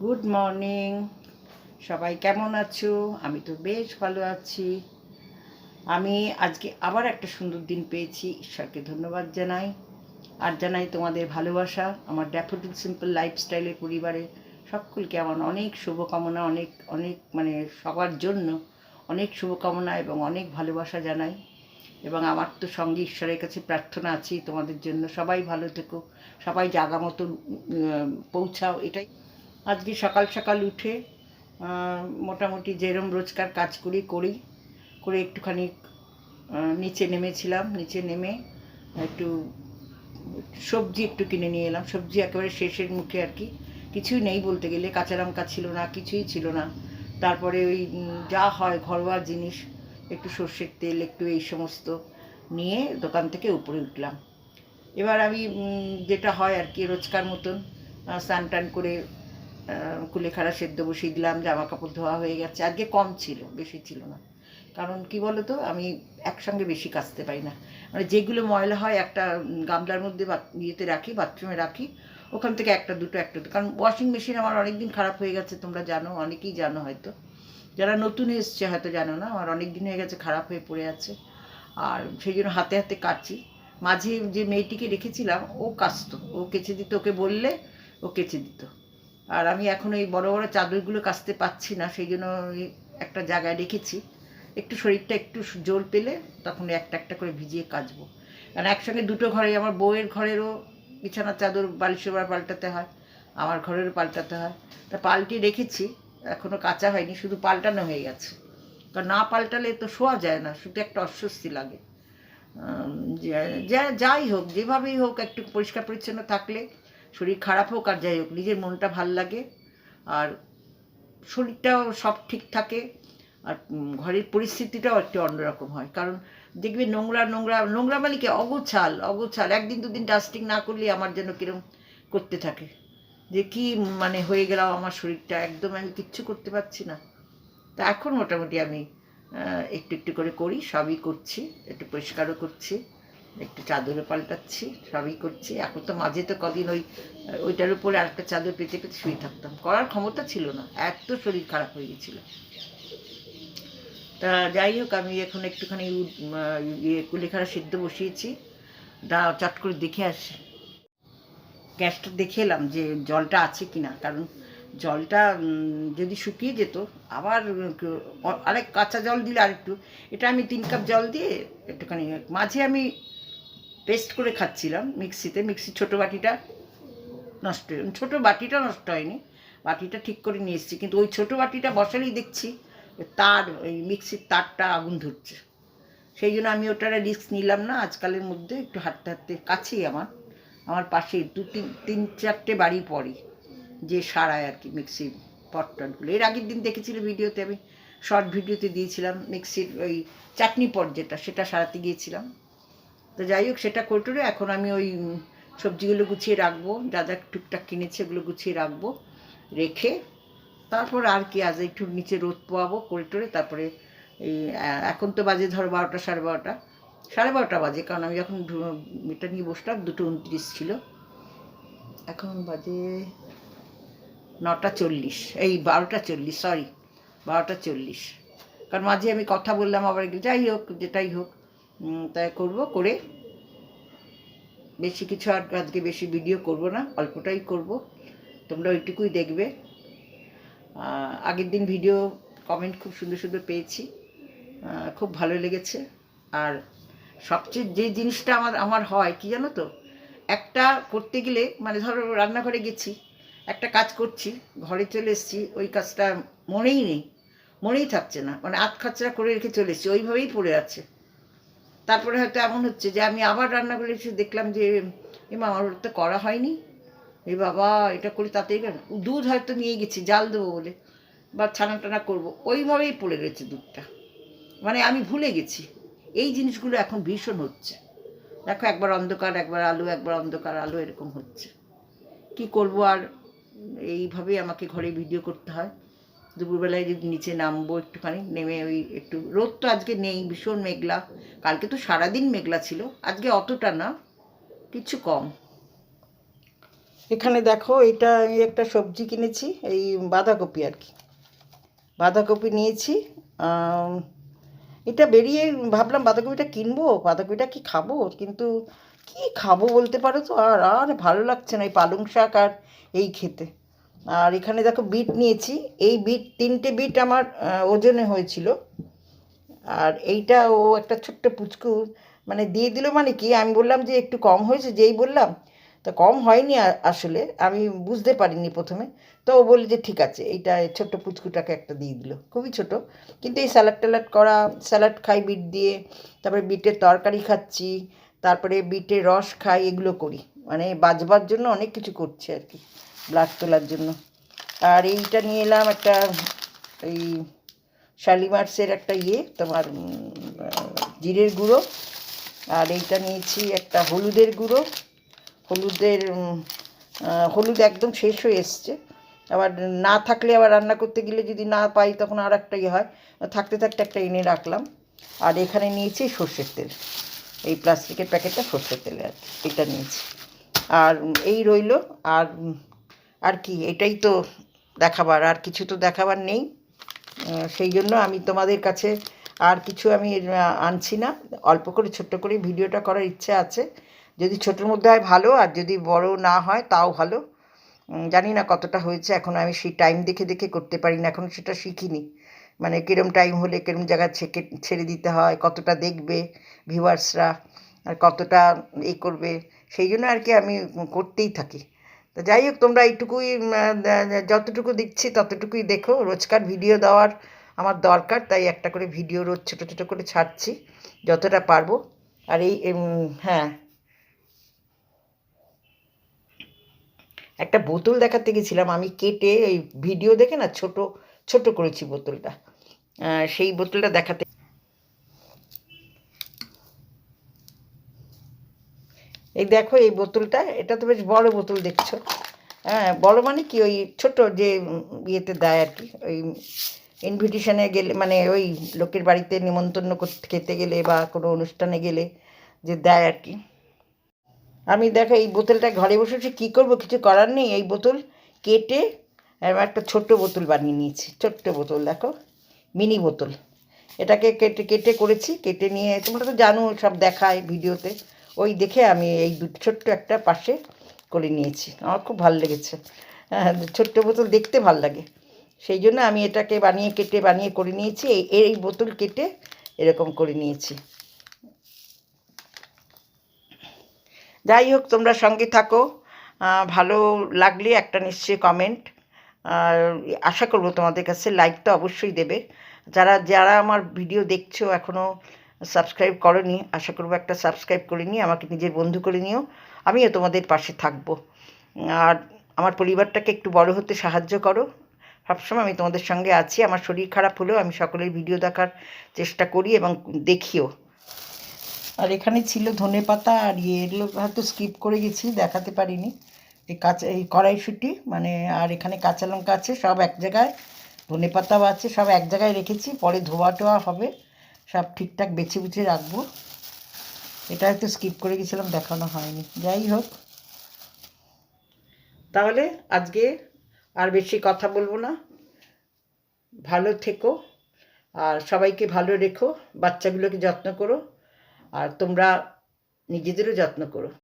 Good morning সবাই কেমন আছো? আমি তো বেশ ভালো আছি। আমি আজকে আবার একটা সুন্দর দিন পেয়েছি। ঈশ্বরকে ধন্যবাদ জানাই। আর জানাই তোমাদের ভালোবাসা, আমার ড্যাফোডিল সিম্পল লাইফস্টাইলের পরিবারে সকলকে আমার অনেক শুভকামনা, অনেক অনেক মানে সবার জন্য অনেক শুভকামনা এবং অনেক ভালোবাসা জানাই। এবং আমার তো সঙ্গে ঈশ্বরের কাছে প্রার্থনা আছি। তোমাদের জন্য সবাই ভালো থেকো। সবাই জাগা মতন পৌঁছাও। এটাই আজকে সকাল সকাল উঠে মোটামুটি যেরম রোজকার কাজ করি করি। করে একটুখানি নিচে নেমেছিলাম, নিচে নেমে একটু, সবজি একটু কিনে নিয়ে এলাম। সবজি একেবারে শেষের মুখে আর কি। কিছুই নেই বলতে গেলে, কাঁচা লঙ্কা ছিল না, কিছুই ছিল না। তারপরে ওই যা হয় ঘরোয়া জিনিস, একটু সর্ষের তেল, একটু এই সমস্ত নিয়ে দোকান থেকে উপরে উঠলাম। এবার আমি যেটা হয় আর কি রোজকার মতন স্নান টান করে কুলেখাড়া সেদ্ধ বসিয়ে দিলাম জামা কাপড় ধোয়া হয়ে গেছে। আজকে কম ছিল, বেশি ছিল না। কারণ কি বলো তো আমি একসঙ্গে বেশি কাচতে পারি না। মানে যেগুলো ময়লা হয় একটা গামলার মধ্যে ইয়েতে রাখি, বাথরুমে রাখি, ওখান থেকে একটা দুটো একটা দুটো। কারণ ওয়াশিং মেশিন আমার অনেক দিন খারাপ হয়ে গেছে, তোমরা জানো, অনেকেই জানো হয়তো। যারা নতুন এসছে হয়তো জানো না, আমার অনেক দিন হয়ে গেছে, খারাপ হয়ে পড়ে আছে। আর সেই জন্য হাতে হাতে কাচি। মাঝে যে মেয়েটিকে রেখেছিলাম, ও কাচতো। ও কেচে দিত, ওকে বললে ও কেচে দিত। আর আমি এখন এই বড় বড় চাদরগুলো কাচতে পাচ্ছি না সেই জন্য একটা জায়গায় রেখেছি। একটু শরীরটা একটু জোর পেলে তখন একটা একটা করে ভিজিয়ে কাচবো। কারণ একসঙ্গে দুটো ঘরে, আমার বউয়ের ঘরেরও বিছানার চাদর বালিশের ওপর পাল্টাতে হয়, আমার ঘরেরও পাল্টাতে হয়। তা পাল্টে রেখেছি এখনও কাঁচা হয়নি, শুধু পাল্টানো হয়ে গেছে। কারণ না পাল্টালে তো শোয়া যায় না, শুধু একটা অস্বস্তি লাগে। যা- যাই হোক, যেভাবেই হোক, একটু পরিষ্কার পরিচ্ছন্ন থাকলে শরীর খারাপ হোক আর যাই হোক, নিজের মনটা ভালো লাগে আর শরীরটাও সব ঠিক থাকে আর ঘরের পরিস্থিতিটাও একটু অন্যরকম হয়। কারণ দেখবে নোংরা নোংরা নোংরা মানে কি? অগোছাল অগোছাল। একদিন দুদিন ডাস্টিং না করলে আমার যেন কিরম করতে থাকে। যে কি মানে হয়ে গেলাম আমার শরীরটা? একদম আমি কিচ্ছু করতে পারছি না। তা এখন মোটামুটি আমি একটু একটু করে করি, সবই করছি, একটু পরিষ্কারও করছি। একটু চাদরও পাল্টাচ্ছি, সবই করছি। এখন তো মাঝে তো কদিন ওই, ওইটার উপরে আরেকটা চাদর পেতে পেতে শুয়ে থাকতাম। করার ক্ষমতা ছিল না, এত শরীর খারাপ হয়ে গেছিল। তা যাই হোক, আমি এখন একটুখানি ইয়ে কুলেখাড়া সিদ্ধ বসিয়েছি। দা চট করে দেখে আসি। গ্যাসটা দেখে এলাম যে জলটা আছে কি না কারণ জলটা যদি শুকিয়ে যেত, আবার আরেক কাঁচা জল দিলে আরেকটু। এটা আমি তিন কাপ জল দিয়ে একটুখানি, মাঝে আমি পেস্ট করে খাচ্ছিলাম মিক্সিতে। মিক্সি ছোটো বাটিটা নষ্ট ছোটো বাটিটা নষ্ট হয়নি। বাটিটা ঠিক করে নিয়ে এসেছি। কিন্তু ওই ছোটো বাটিটা বসালেই দেখছি তার ওই মিক্সির তারটা আগুন ধরছে। সেই জন্য আমি ওটার রিস্ক নিলাম না। আজকালের মধ্যে একটু হাঁটতে হাঁটতে কাছেই আমার। আমার পাশে দু তিন তিন চারটে বাড়ি পরই যে সারায় আর কি মিক্সির পটটনগুলো এর আগের দিন দেখেছিল ভিডিওতে আমি? শর্ট ভিডিওতে দিয়েছিলাম মিক্সির ওই চাটনি পট যেটা, সেটা সারাতে গিয়েছিলাম। তো যাই হোক, সেটা করে এখন আমি ওই সবজিগুলো গুছিয়ে রাখব। যা যা টুকটাক কিনেছে ওগুলো গুছিয়ে রাখব, রেখে তারপর আর কি আজ একটু নিচে রোদ পোয়াবো করে টোরে। তারপরে এই এখন তো বাজে ধরো বারোটা, সাড়ে বারোটা। সাড়ে বারোটা বাজে, কারণ আমি যখন এটা নিয়ে বসলাম, দুটো উনত্রিশ ছিল। এখন বাজে নটা চল্লিশ, এই বারোটা চল্লিশ সরি বারোটা চল্লিশ। কারণ মাঝে আমি কথা বললাম আবার যাই হোক, যেটাই হোক। তাই করব, করে বেশি কিছু আর আজকে বেশি ভিডিও করব না, অল্পটাই করব। তোমরা ওইটুকুই দেখবে। আগের দিন ভিডিও কমেন্ট খুব সুন্দর সুন্দর পেয়েছি। খুব ভালো লেগেছে। আর সবচেয়ে যে জিনিসটা আমার আমার হয়, কি জানো তো? একটা করতে গেলে মানে ধরো রান্নাঘরে গেছি, একটা কাজ করছি, ঘরে চলে এসেছি, ওই কাজটা মনেই নেই, মনেই থাকছে না। মানে আধ খাচরা করে রেখে চলে এসেছি, ওইভাবেই পড়ে আছে। তারপরে হয়তো এমন হচ্ছে যে আমি আবার রান্না করে এসে দেখলাম যে এমা আমার তো করা হয়নি। এই বাবা, এটা করি তাতেই কেন? দুধ হয়তো নিয়ে গেছি, জাল দেবো বলে। বা ছানা টানা করব। ওইভাবেই পড়ে রয়েছে দুধটা। মানে আমি ভুলে গেছি। এই জিনিসগুলো এখন ভীষণ হচ্ছে। দেখো, একবার অন্ধকার, একবার আলো, একবার অন্ধকার, আলো এরকম হচ্ছে। কি করব আর? এইভাবেই আমাকে ঘরে ভিডিও করতে হয়। দুপুরবেলায় যদি নিচে নামবো একটুখানি, নেমে ওই একটু, রোদ তো আজকে নেই, ভীষণ মেঘলা। কালকে তো সারাদিন মেঘলা ছিল, আজকে অতটা না, কিছু কম। এখানে দেখো, এটা আমি একটা সবজি কিনেছি, এই বাঁধাকপি আর কি। বাঁধাকপি নিয়েছি এটা বেরিয়ে ভাবলাম বাঁধাকপিটা কিনবো, বাঁধাকপিটা কি খাব? কিন্তু কি খাব বলতে পারো তো? আর আর ভালো লাগছে না এই পালং শাক আর এই খেতে। আর এখানে দেখো বিট নিয়েছি। এই বিট তিনটে বিট আমার ওজনে হয়েছিল। আর এইটা ও একটা ছোট্ট পুচকু মানে দিয়ে দিল মানে কি? আমি বললাম যে একটু কম হয়েছে যেই বললাম। তা কম হয়নি আসলে, আমি বুঝতে পারিনি প্রথমে। তো ও বলল যে ঠিক আছে, এইটা ছোট্ট পুচকুটাকে একটা দিয়ে দিল। খুবই ছোট। কিন্তু এই স্যালাড ট্যালাড করা স্যালাড খাই বিট দিয়ে, তারপরে বিটের তরকারি খাচ্ছি, তারপরে বিটের রস খাই, এগুলো করি। মানে বাজবার জন্য অনেক কিছু করছে আর কি। ব্লাড তোলার জন্য। আর এইটা নিয়ে এলাম একটা এই শালিমার্সের একটা ইয়ে তোমার জিরের গুঁড়ো। আর এইটা নিয়েছি একটা হলুদের গুঁড়ো। হলুদের হলুদ একদম শেষ হয়ে এসছে। আবার না থাকলে আবার রান্না করতে গেলে যদি না পাই তখন আর একটা ইয়ে হয়। থাকতে থাকতে একটা এনে রাখলাম। আর এখানে নিয়েছি সর্ষের তেল। এই প্লাস্টিকের প্যাকেটটা সর্ষের তেলে আর এটা নিয়েছি। আর এই রইল। আর আর কি, এটাই তো দেখাবার, আর কিছু তো দেখাবার নেই। সেই জন্য আমি তোমাদের কাছে আর কিছু আমি আনছি না। অল্প করে, ছোট্ট করে ভিডিওটা করার ইচ্ছে আছে। যদি ছোটোর মধ্যে হয় ভালো, আর যদি বড় না হয় তাও ভালো। জানি না কতটা হয়েছে, এখন আমি সেই টাইম দেখে দেখে করতে পারি না, এখন সেটা শিখিনি। মানে কিরম টাইম হলে, কিরম জায়গা ছেকে, ছেড়ে দিতে হয়, কতটা দেখবে ভিউয়ার্সরা আর কতটা এ করবে, সেই জন্য আর কি আমি করতেই থাকি। তো যাই হোক, তোমরা এইটুকুই যতটুকু দিচ্ছি ততটুকুই দেখো। রোজকার ভিডিও দেওয়ার আমার দরকার, তাই একটা করে ভিডিও রোজ ছোটো ছোটো করে ছাড়ছি, যতটা পারব। আর এই হ্যাঁ। একটা বোতল দেখাতে গেছিলাম, আমি কেটে এই ভিডিও দেখে না ছোট ছোট করেছি বোতলটা। সেই বোতলটা দেখাতে এই দেখো এই বোতলটা, এটা তো বেশ বড় বোতল দেখছ। হ্যাঁ বড় মানে কি ওই ছোট যে ইয়েতে দেয় আর কি, ওই ইনভিটেশনে গেলে মানে ওই লোকের বাড়িতে নিমন্ত্রণ করতে, খেতে গেলে বা কোনো অনুষ্ঠানে গেলে যে দেয় আর কি। আমি দেখো এই বোতলটা ঘরে বসে বসে কী করব, কিছু করার নেই। এই বোতল কেটে একটা ছোট্ট বোতল বানিয়ে নিয়েছি, ছোট্ট বোতল, দেখো, মিনি বোতল। এটাকে কেটে কেটে করেছি, কেটে নিয়ে, তোমরা তো জানো, সব দেখায় ভিডিওতে। ওই দেখে আমি এই দু, ছোট্ট একটা পাশে করে নিয়েছি। আমার খুব ভালো লেগেছে। হ্যাঁ ছোট্ট বোতল দেখতে ভালো লাগে। সেই জন্য আমি এটাকে বানিয়ে, কেটে বানিয়ে করে নিয়েছি। এই এই বোতল কেটে এরকম করে নিয়েছি। যাই হোক, তোমরা সঙ্গে থাকো। ভালো লাগলে একটা নিশ্চয়ই কমেন্ট আর আশা করব তোমাদের কাছে লাইক তো অবশ্যই দেবে। যারা যারা আমার ভিডিও দেখছ এখনও সাবস্ক্রাইব করনি, আশা করব একটা সাবস্ক্রাইব করে নিয়ে আমাকে নিজের বন্ধু করে নিও, আমিও তোমাদের পাশে থাকব। আর আমার পরিবারটাকে একটু বড় হতে সাহায্য করো। সবসময় আমি তোমাদের সঙ্গে আছি, আমার শরীর খারাপ হলেও আমি সকলের ভিডিও দেখার চেষ্টা করি এবং দেখিও। আর এখানে ছিল ধনে পাতা আর ইয়ে এগুলো হয়তো স্কিপ করে গেছি, দেখাতে পারিনি। এই কাঁচা, এই কড়াইশুঁটি মানে আর এখানে কাঁচা লঙ্কা আছে, সব এক জায়গায় ধনে পাতাও আছে, সব এক জায়গায় রেখেছি, পরে ধোয়া টোয়া হবে। সব ঠিকঠাক বেছে বুছে রাখব। এটা একটু স্কিপ করে গেছিলাম, দেখানো হয়নি। যাই হোক। তাহলে আজকে আর বেশি কথা বলব না। ভালো থেকো আর সবাইকে ভালো রেখো, বাচ্চাগুলোকে যত্ন করো আর তোমরা নিজেদেরও যত্ন করো।